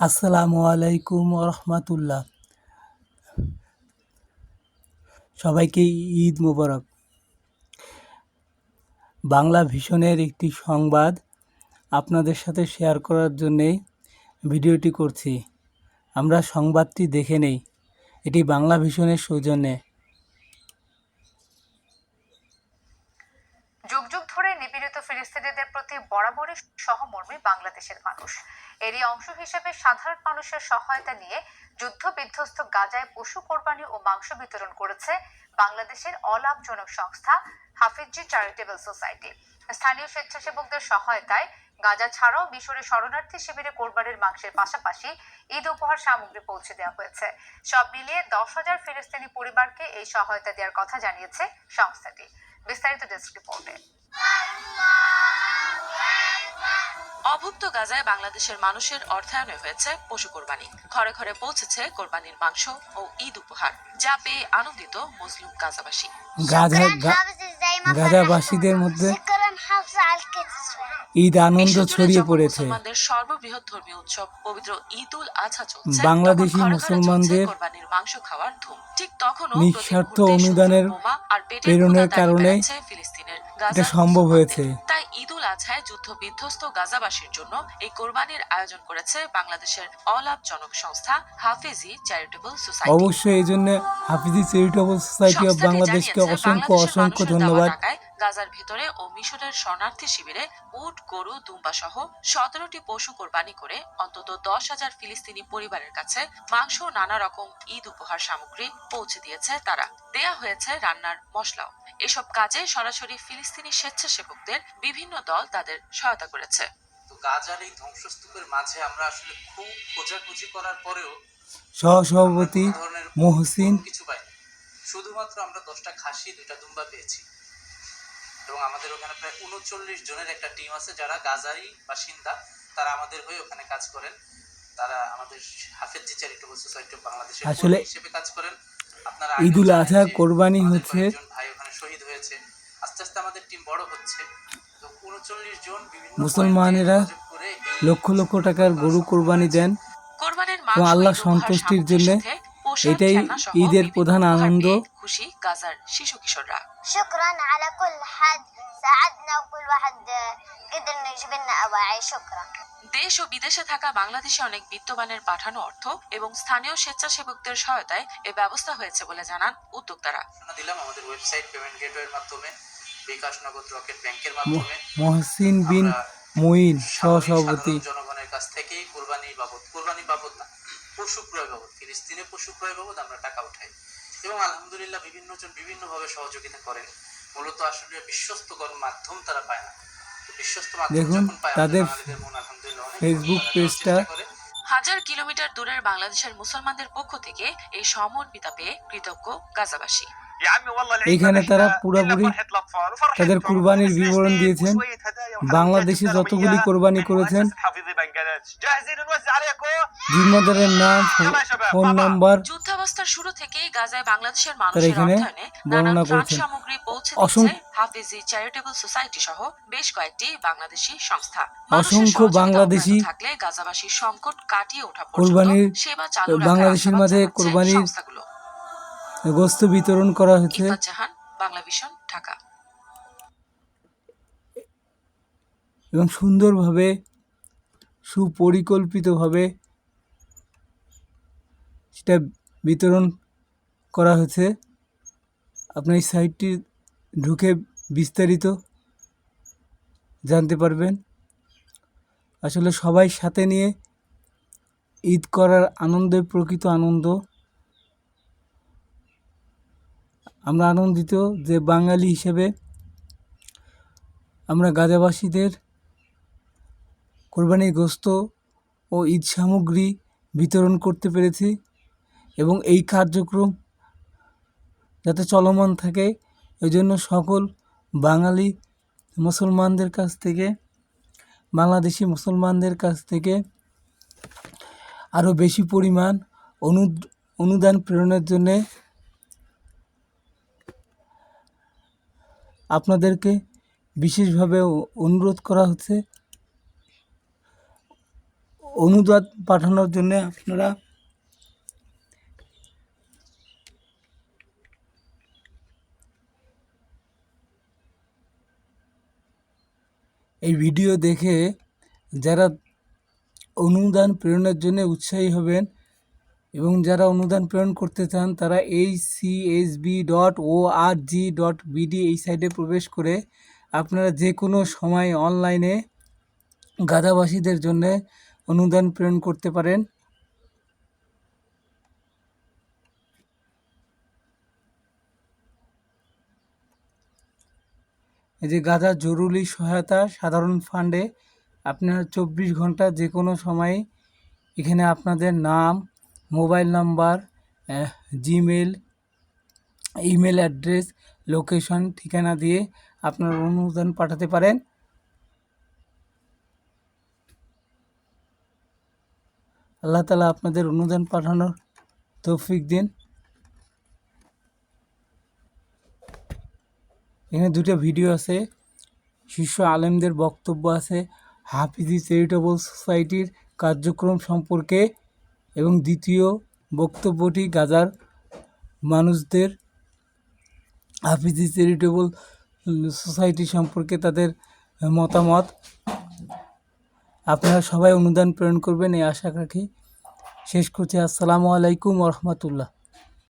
আসসালামু আলাইকুম রহমতুল্লাহ সবাইকে ঈদ মোবারক। বাংলা ভীষণের একটি সংবাদ আপনাদের সাথে শেয়ার করার জন্যে ভিডিওটি করছি। আমরা সংবাদটি দেখে নেই। এটি বাংলা ভীষণের সৌজন্যে। যুগ যুগ ধরে নিপীড়িত ফিলিস্তিনিদের প্রতি বরাবরই সহমর্মী বাংলাদেশের মানুষ। এরই অংশ হিসেবে সাধারণ মানুষের সহায়তা নিয়ে যুদ্ধ বিধ্বস্ত গাজায় পশু কোরবানি ও মাংস বিতরণ করেছে বাংলাদেশের অলাভজনক সংস্থা হাফিজি চ্যারিটেবল সোসাইটি। স্থানীয় স্বেচ্ছাসেবকদের সহায়তায় গাজা ছাড়াও মিশরে শরণার্থী শিবিরে কোরবানির মাংসের পাশাপাশি ঈদ উপহার সামগ্রী পৌঁছে দেওয়া হয়েছে। সব মিলিয়ে দশ হাজার ফিলিস্তিনি পরিবারকে এই সহায়তা দেওয়ার কথা জানিয়েছে সংস্থাটি। বিস্তারিত ডেস্ক রিপোর্টে অভুক্ত গাজায় বাংলাদেশের মানুষের অর্থায়নে হয়েছে পশু কোরবানি। ঘরে ঘরে পৌঁছেছে কোরবানির মাংস ও ঈদ উপহার যা পেয়ে আনন্দিত মুসলিম গাজাবাসী। গাজাবাসীদের মধ্যে ঈদ আনন্দ ছড়িয়ে পড়েছে। সর্ববৃহৎ ধর্মীয় উৎসব পবিত্র ঈদ উল আজহা চলছে বাংলাদেশি মুসলমানদের কোরবানির মাংস খাওয়ার ধুম। ঠিক তখনও নিঃস্বার্থ অনুদানের প্রেরণের কারণে এটা সম্ভব হয়েছে। তাই ঈদ আজহায় যুদ্ধ বিধ্বস্ত গাজাবাসীর জন্য এই কোরবানির আয়োজন করেছে বাংলাদেশের অলাভজনক সংস্থা হাফেজি চ্যারিটেবল সোসাইটি। অবশ্যই এই জন্য হাফিজি চ্যারিটেবল সোসাইটি অফ বাংলাদেশকে অসংখ্য অসংখ্য ধন্যবাদ। গাজার ভিতরে ও মিশরের শরণার্থী শিবিরে উট গরু দুম্বা সহ সতেরোটি পশু কোরবানি করে অন্তত দশ হাজার ফিলিস্তিনি পরিবারের কাছে মাংস নানা রকম ঈদ উপহার সামগ্রী পৌঁছে দিয়েছে তারা। দেয়া হয়েছে রান্নার মশলাও। এসব কাজে সরাসরি ফিলিস্তিনি স্বেচ্ছাসেবকদের বিভিন্ন দল তাদের সহায়তা করেছে। তো গাজার এই ধ্বংসস্তূপের মাঝে আমরা আসলে খুব খোঁজাখুঁজি করার পরেও সহসভাপতি মহসিন কিছু পাইনি। শুধুমাত্র আমরা দশটা খাসি দুইটা দুম্বা পেয়েছি। এবং আমাদের ওখানে প্রায় উনচল্লিশ জনের একটা টিম আছে যারা গাজারই বাসিন্দা। তারা আমাদের হয়ে ওখানে কাজ করেন। তারা আমাদের হাফেজি চ্যারিটেবল সোসাইটি অফ বাংলাদেশের আসলে হিসেবে কাজ করেন। আপনারা ঈদ উল আজহা কোরবানি হচ্ছে শহীদ হয়েছে আস্তে আস্তে আমাদের টিম বড় হচ্ছে তো উনচল্লিশ জন বিভিন্ন মুসলমানেরা পয়েন্টে যোগাযোগ করে এই লক্ষ লক্ষ টাকার গরু কোরবানি দেন কোরবানির এবং মাংস আল্লাহ ঈদ উপহার সন্তুষ্টির সামগ্রীর জন্যে সাথে পোশাক, এটাই খেলনা সহ ঈদের বিভিন্ন প্রধান উপহার আনন্দ। পেয়ে খুশি গাজার শিশু কিশোররা شكرا على كل حد ساعدنا وكل واحد آه، قدر انه يجيب لنا اواعي شكرا দেশ ও বিদেশে থাকা বাংলাদেশে অনেক বিত্তবানের পাঠানো অর্থ এবং স্থানীয় স্বেচ্ছাসেবকদের সহায়তায় এ ব্যবস্থা হয়েছে বলে জানান উদ্যোক্তারা। দিলাম আমাদের ওয়েবসাইট পেমেন্ট গেটওয়ের মাধ্যমে বিকাশ নগদ রকেট ব্যাংকের মাধ্যমে। মহসিন বিন সাধারণ- সহসভাপতি। জনগণের কাছ থেকেই কোরবানি বাবদ কোরবানি বাবদ না পশু ক্রয় বাবদ ফিলিস্তিনে পশু ক্রয় বাবদ আমরা টাকা উঠাই এবং আলহামদুলিল্লাহ বিভিন্ন জন বিভিন্নভাবে সহযোগিতা করেন। মূলত আসলে বিশ্বস্ত মাধ্যম তারা পায় না। দেখুন, তাদের ফেসবুক পেজটা হাজার কিলোমিটার দূরের বাংলাদেশের মুসলমানদের পক্ষ থেকে এই সমর্পিতা পেয়ে কৃতজ্ঞ গাজাবাসী। এইখানে তারা পুরোপুরি তাদের কুরবানির বিবরণ দিয়েছেন। বাংলাদেশে যতগুলি কোরবানি করেছেন জিম্মাদারের নাম ফোন নাম্বার যুদ্ধাবস্থার শুরু থেকেই গাজায় বাংলাদেশের মানুষের এখানে বর্ণনা করেছেন। সামগ্রী পৌঁছে অসং- হাফিজি চ্যারিটেবল সোসাইটি সহ বেশ কয়েকটি বাংলাদেশি সংস্থা। অসংখ্য বাংলাদেশি থাকলে গাজাবাসীর সংকট কাটিয়ে ওঠা কোরবানির সেবা চালু বাংলাদেশের মাঝে কোরবানির সংস্থাগুলো। গোস্ত বিতরণ করা হয়েছে ইফাত জাহান বাংলা ভিশন ঢাকা। এবং সুন্দরভাবে সুপরিকল্পিতভাবে সেটা বিতরণ করা হয়েছে আপনার এই সাইটটি ঢুকে বিস্তারিত জানতে পারবেন। আসলে সবাই সাথে নিয়ে ঈদ করার আনন্দের প্রকৃত আনন্দ। আমরা আনন্দিত যে বাঙালি হিসেবে আমরা গাজাবাসীদের কোরবানির গোস্ত ও ঈদ সামগ্রী বিতরণ করতে পেরেছি এবং এই কার্যক্রম যাতে চলমান থাকে এই জন্য সকল বাঙালি মুসলমানদের কাছ থেকে, বাংলাদেশি মুসলমানদের কাছ থেকে আরও বেশি পরিমাণ অনু অনুদান প্রেরণের জন্যে আপনাদেরকে বিশেষভাবে অনুরোধ করা হচ্ছে। অনুদান পাঠানোর জন্য আপনারা এই ভিডিও দেখে যারা অনুদান প্রেরণের জন্য উৎসাহী হবেন এবং যারা অনুদান প্রেরণ করতে চান, তারা এই CSB dot O R G dot BD এই সাইটে প্রবেশ করে আপনারা যে কোনো সময় অনলাইনে গাদাবাসীদের জন্য অনুদান প্রেরণ করতে পারেন। এই যে গাদা জরুরি সহায়তা সাধারণ ফান্ডে আপনারা চব্বিশ ঘণ্টা যে কোনো সময় এখানে আপনাদের নাম mobile number Gmail email address, location, ঠিকানা দিয়ে আপনার অনুদান পাঠাতে পারেন। আল্লাহ তালা আপনাদের অনুদান পাঠানোর তৌফিক দিন। এখানে দুটো ভিডিও আছে। শীর্ষ আলেমদের বক্তব্য আছে। হাফিজি চ্যারিটেবল সোসাইটির কার্যক্রম সম্পর্কে। এবং দ্বিতীয় বক্তব্যটি গাজার মানুষদের হাফিজি চ্যারিটেবল সোসাইটি সম্পর্কে তাদের মতামত। আপনারা সবাই অনুদান প্রেরণ করবেন, এই আশা রাখি। শেষ করছি। আসসালামু আলাইকুম রহমতুল্লাহ।